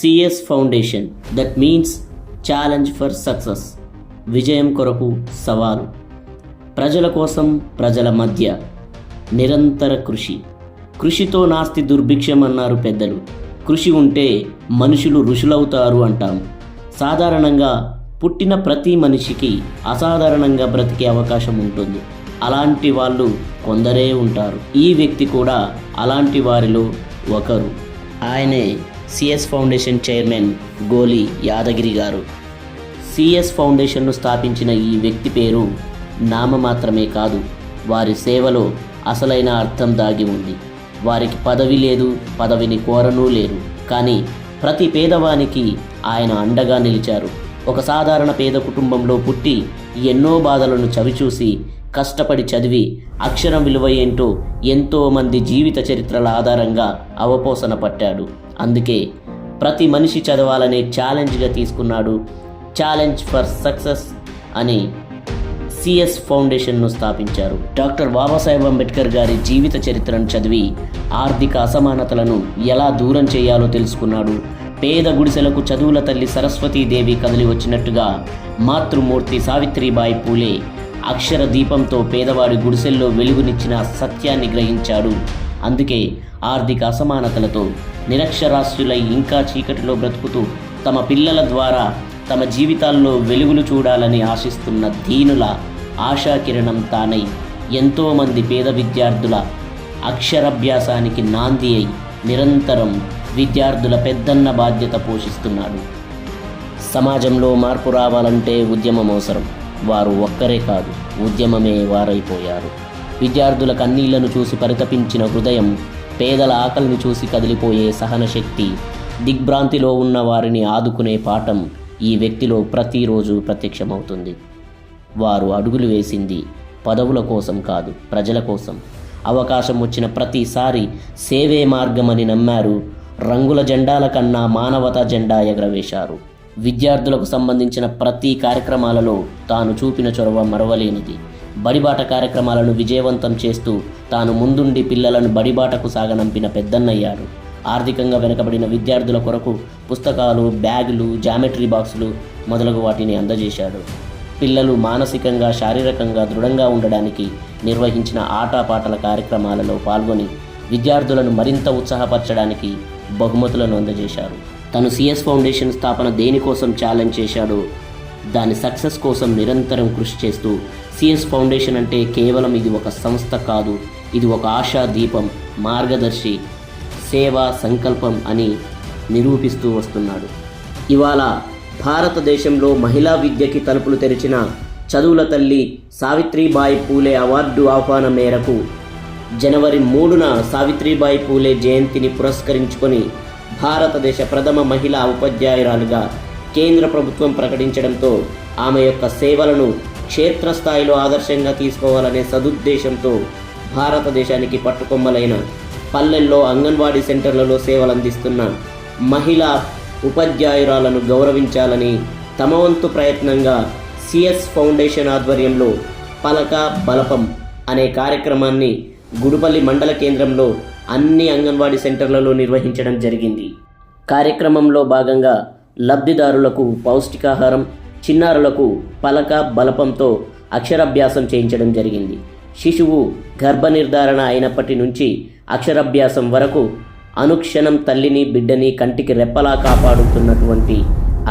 CS foundation that means challenge for success విజయం కొరకు సవాలు. ప్రజల కోసం ప్రజల మధ్య నిరంతర కృషి. కృషితో నాస్తి దుర్భిక్షం అన్నారు పెద్దలు. కృషి ఉంటే మనుషులు ఋషులవుతారు అంటాం. సాధారణంగా పుట్టిన ప్రతి మనిషికి అసాధారణంగా బ్రతికే అవకాశం ఉంటుంది. అలాంటి వాళ్ళు కొందరే ఉంటారు. ఈ వ్యక్తి కూడా అలాంటి వారిలో ఒకరు. ఆయనే సిఎస్ ఫౌండేషన్ చైర్మన్ గోలి యాదగిరి గారు. సిఎస్ ఫౌండేషన్ను స్థాపించిన ఈ వ్యక్తి పేరు నామ మాత్రమే కాదు వారి సేవలో అసలైన అర్థం దాగి ఉంది. వారికి పదవి లేదు పదవిని కోరనూ లేరు కానీ ప్రతి పేదవానికి ఆయన అండగా నిలిచారు. ఒక సాధారణ పేద కుటుంబంలో పుట్టి ఎన్నో బాధలను చవిచూసి కష్టపడి చదివి అక్షరం విలువ ఏంటో ఎంతోమంది జీవిత చరిత్రల ఆధారంగా అవపోసన పట్టాడు. అందుకే ప్రతి మనిషి చదవాలనే ఛాలెంజ్గా తీసుకున్నాడు ఛాలెంజ్ ఫర్ సక్సెస్ అని సిఎస్ ఫౌండేషన్ను స్థాపించారు. డాక్టర్ బాబాసాహెబ్ అంబేద్కర్ గారి జీవిత చరిత్రను చదివి ఆర్థిక అసమానతలను ఎలా దూరం చేయాలో తెలుసుకున్నాడు. పేద గుడిసెలకు చదువుల తల్లి సరస్వతీదేవి కదిలి వచ్చినట్టుగా మాతృమూర్తి సావిత్రిబాయి పూలే అక్షర దీపంతో పేదవాడి గుడిసెల్లో వెలుగునిచ్చిన సత్యాన్ని గ్రహించాడు. అందుకే ఆర్థిక అసమానతలతో నిరక్షరాస్యులై ఇంకా చీకటిలో బ్రతుకుతూ తమ పిల్లల ద్వారా తమ జీవితాల్లో వెలుగులు చూడాలని ఆశిస్తున్న దీనుల ఆశాకిరణం తానై ఎంతోమంది పేద విద్యార్థుల అక్షరాభ్యాసానికి నాంది అయి నిరంతరం విద్యార్థుల పెద్దన్న బాధ్యత పోషిస్తున్నాడు. సమాజంలో మార్పు రావాలంటే ఉద్యమం అవసరం. వారు ఒక్కరే కాదు ఉద్యమమే వారైపోయారు. విద్యార్థుల కన్నీళ్ళను చూసి పరితపించిన హృదయం పేదల ఆకలిని చూసి కదిలిపోయే సహన శక్తి దిగ్భ్రాంతిలో ఉన్న వారిని ఆదుకునే పాఠం ఈ వ్యక్తిలో ప్రతిరోజు ప్రత్యక్షమవుతుంది. వారు అడుగులు వేసింది పదవుల కోసం కాదు ప్రజల కోసం. అవకాశం వచ్చిన ప్రతిసారి సేవే మార్గమని నమ్మారు రంగుల జెండాల కన్నా మానవతా జెండా ఎగరవేశారు. విద్యార్థులకు సంబంధించిన ప్రతి కార్యక్రమాలలో తాను చూపిన చొరవ మరవలేనిది. బడిబాట కార్యక్రమాలను విజయవంతం చేస్తూ తాను ముందుండి పిల్లలను బడిబాటకు సాగనంపిన పెద్దన్నయ్యాడు. ఆర్థికంగా వెనుకబడిన విద్యార్థుల కొరకు పుస్తకాలు బ్యాగులు జామెట్రీ బాక్సులు మొదలగు వాటిని అందజేశాడు. పిల్లలు మానసికంగా శారీరకంగా దృఢంగా ఉండడానికి నిర్వహించిన ఆటపాటల కార్యక్రమాలలో పాల్గొని విద్యార్థులను మరింత ఉత్సాహపరచడానికి బహుమతులను అందజేశారు. తను సిఎస్ ఫౌండేషన్ స్థాపన దేనికోసం ఛాలెంజ్ చేశాడో దాని సక్సెస్ కోసం నిరంతరం కృషి చేస్తూ సిఎస్ ఫౌండేషన్ అంటే కేవలం ఇది ఒక సంస్థ కాదు ఇది ఒక ఆశా దీపం మార్గదర్శి సేవా సంకల్పం అని నిరూపిస్తూ వస్తున్నాడు. ఇవాళ భారతదేశంలో మహిళా విద్యకి తలుపులు తెరిచిన చదువుల తల్లి సావిత్రిబాయి పూలే అవార్డు ఆహ్వానం మేరకు జనవరి మూడున సావిత్రిబాయి పూలే జయంతిని పురస్కరించుకొని భారతదేశ ప్రథమ మహిళా ఉపాధ్యాయురాలుగా కేంద్ర ప్రభుత్వం ప్రకటించడంతో ఆమె యొక్క సేవలను క్షేత్రస్థాయిలో ఆదర్శంగా తీసుకోవాలనే సదుద్దేశంతో భారతదేశానికి పట్టుకొమ్మలైన పల్లెల్లో అంగన్వాడీ సెంటర్లలో సేవలు అందిస్తున్న మహిళా ఉపాధ్యాయురాలను గౌరవించాలని తమ వంతు ప్రయత్నంగా సిఎస్ ఫౌండేషన్ ఆధ్వర్యంలో పలక బలపం అనే కార్యక్రమాన్ని గుడిపల్లి మండల కేంద్రంలో అన్ని అంగన్వాడీ సెంటర్లలో నిర్వహించడం జరిగింది. కార్యక్రమంలో భాగంగా లబ్ధిదారులకు పౌష్టికాహారం చిన్నారులకు పలక బలపంతో అక్షరాభ్యాసం చేయించడం జరిగింది. శిశువు గర్భనిర్ధారణ అయినప్పటి నుంచి అక్షరాభ్యాసం వరకు అనుక్షణం తల్లిని బిడ్డని కంటికి రెప్పలా కాపాడుతున్నటువంటి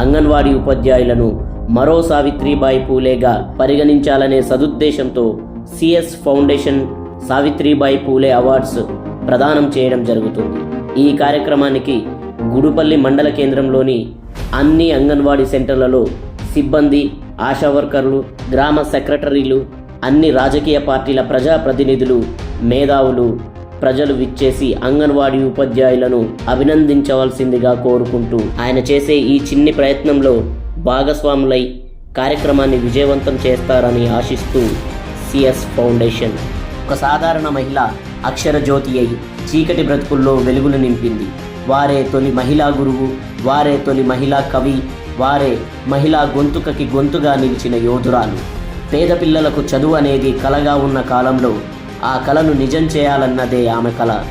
అంగన్వాడీ ఉపాధ్యాయులను మరో సావిత్రిబాయి పూలేగా పరిగణించాలనే సదుద్దేశంతో CS foundation Savitribai Phule awards ప్రదానం చేయడం జరుగుతుంది. ఈ కార్యక్రమానికి గుడుపల్లి మండల కేంద్రంలోని అన్ని అంగన్వాడీ సెంటర్లలో సిబ్బంది ఆశా వర్కర్లు గ్రామ సెక్రటరీలు అన్ని రాజకీయ పార్టీల ప్రజాప్రతినిధులు మేధావులు ప్రజలు విచ్చేసి అంగన్వాడీ ఉపాధ్యాయులను అభినందించవలసిందిగా కోరుకుంటూ ఆయన చేసే ఈ చిన్ని ప్రయత్నంలో భాగస్వాములై కార్యక్రమాన్ని విజయవంతం చేస్తారని ఆశిస్తూ సిఎస్ ఫౌండేషన్. ఒక సాధారణ మహిళ అక్షర జ్యోతి అయి చీకటి బ్రతుకుల్లో వెలుగులు నింపింది. వారే తొలి మహిళా గురువు వారే తొలి మహిళా కవి వారే మహిళా గొంతుకకి గొంతుగా నిలిచిన యోధురాలు. పేద పిల్లలకు చదువు అనేది కలగా ఉన్న కాలంలో ఆ కళను నిజం చేయాలన్నదే ఆమె కళ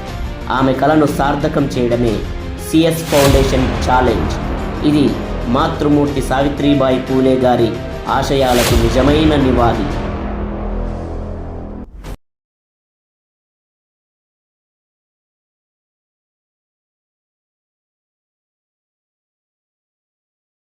ఆమె కళను సార్థకం చేయడమే సిఎస్ ఫౌండేషన్ ఛాలెంజ్. ఇది మాతృమూర్తి సావిత్రిబాయి పూలే గారి ఆశయాలకు నిజమైన నివాళి.